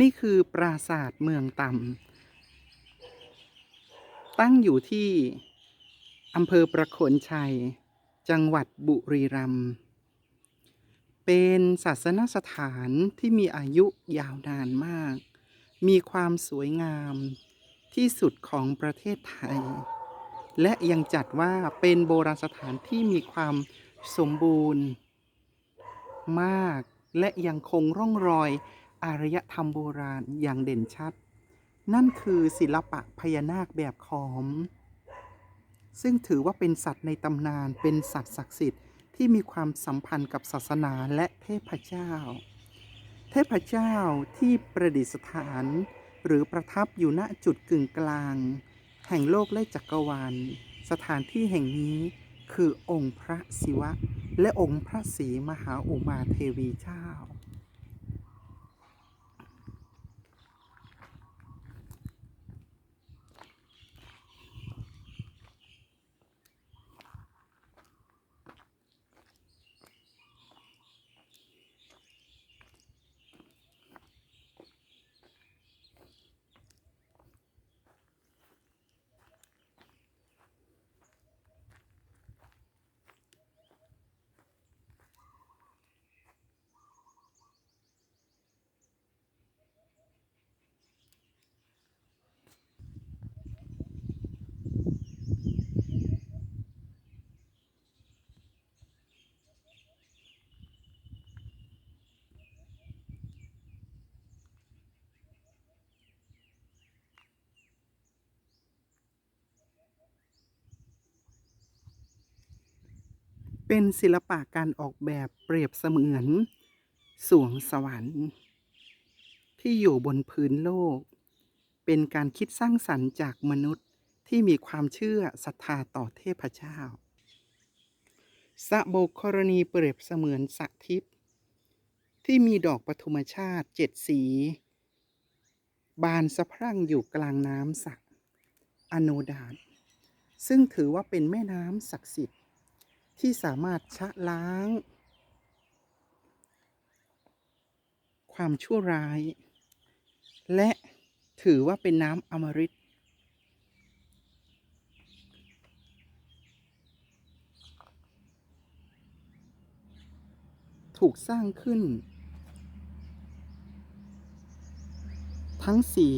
นี่คือปราสาทเมืองต่ำตั้งอยู่ที่อำเภอประโคนชัย จังหวัดบุรีรัมย์เป็นศาสนสถานที่มีอายุยาวนานมาก มีความสวยงามที่สุดของประเทศไทย และยังจัดว่าเป็นโบราณสถานที่มีความสมบูรณ์ มากและยังคงร่องรอย อารยธรรมโบราณอย่างเด่นชัด นั่นคือศิลปะพญานาคแบบขอม ซึ่งถือว่าเป็นสัตว์ในตำนานเป็นสัตว์ศักดิ์สิทธิ์ที่มีความสัมพันธ์กับศาสนาและเทพเจ้า เทพเจ้าที่ประดิษฐาน หรือประทับอยู่ณจุดกึ่งกลาง แห่งโลกและจักรวาล สถานที่แห่งนี้คือองค์พระศิวะ และองค์พระศรีมหาอุมาเทวีเจ้า เป็นศิลปะการออกแบบเปรียบเสมือน สวงสวรรค์ ที่อยู่บนพื้นโลก เป็นการคิดสร้างสรรค์จากมนุษย์ที่มีความเชื่อศรัทธาต่อเทพเจ้าสะโบกรณีเปรียบเสมือนสะทิพย์ที่มีดอกปทุมชาติเจ็ดสี บานสะพรั่งอยู่กลางน้ำสระอโนดาตซึ่งถือว่าเป็นแม่น้ำศักดิ์สิทธิ์ ที่สามารถชะล้าง ความชั่วร้าย และถือว่าเป็นน้ำอมฤตถูกสร้างขึ้น ทั้งสี่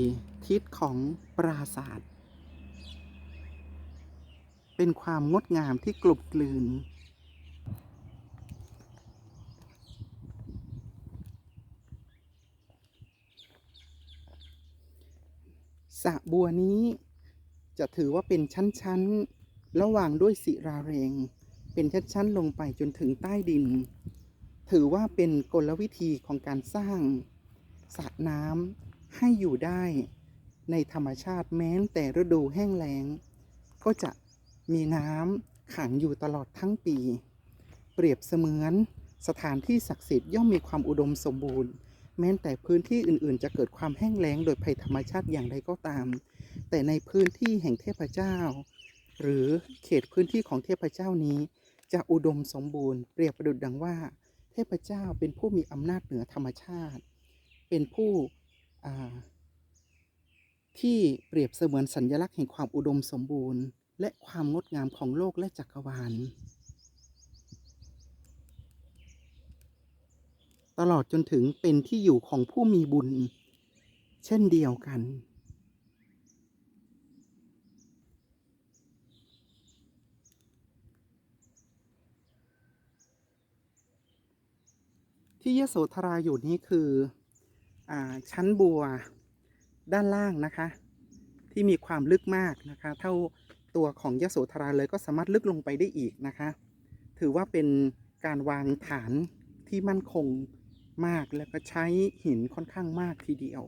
ทิศของปราสาท เป็นความงดงามที่กลบกลืน สะบัวนี้จะถือว่าเป็นชั้น ๆ ระหว่างด้วยศิราเรง เป็นชั้น ๆ ลงไปจนถึงใต้ดิน ถือว่าเป็นกลวิธีของการสร้างสระน้ำให้อยู่ได้ในธรรมชาติแม้แต่ฤดูแห้งแล้ง ก็จะ มีน้ำขังอยู่ตลอดทั้งปี เปรียบเสมือนสถานที่ศักดิ์สิทธิ์ย่อมมีความอุดมสมบูรณ์ แม้แต่พื้นที่อื่นๆ จะเกิดความแห้งแล้งโดยภัยธรรมชาติอย่างใดก็ตาม แต่ในพื้นที่แห่งเทพเจ้า หรือเขตพื้นที่ของเทพเจ้านี้ จะอุดมสมบูรณ์ เปรียบประดุจดังว่า เทพเจ้าเป็นผู้มีอำนาจเหนือธรรมชาติ เป็นผู้ที่เปรียบเสมือนสัญลักษณ์แห่งความอุดมสมบูรณ์ และความงดงามของโลกและจักรวาล ตลอดจนถึงเป็นที่อยู่ของผู้มีบุญ เช่นเดียวกัน ที่ยโสธราอยู่นี้คืออชั้นบัวด้านล่างนะคะ ที่มีความลึกมากนะคะ เท่า ตัวของยโสธราเลยก็สามารถลึกลงไปได้อีกนะคะ ถือว่าเป็นการวางฐานที่มั่นคงมากแล้วก็ใช้หินค่อนข้างมากทีเดียว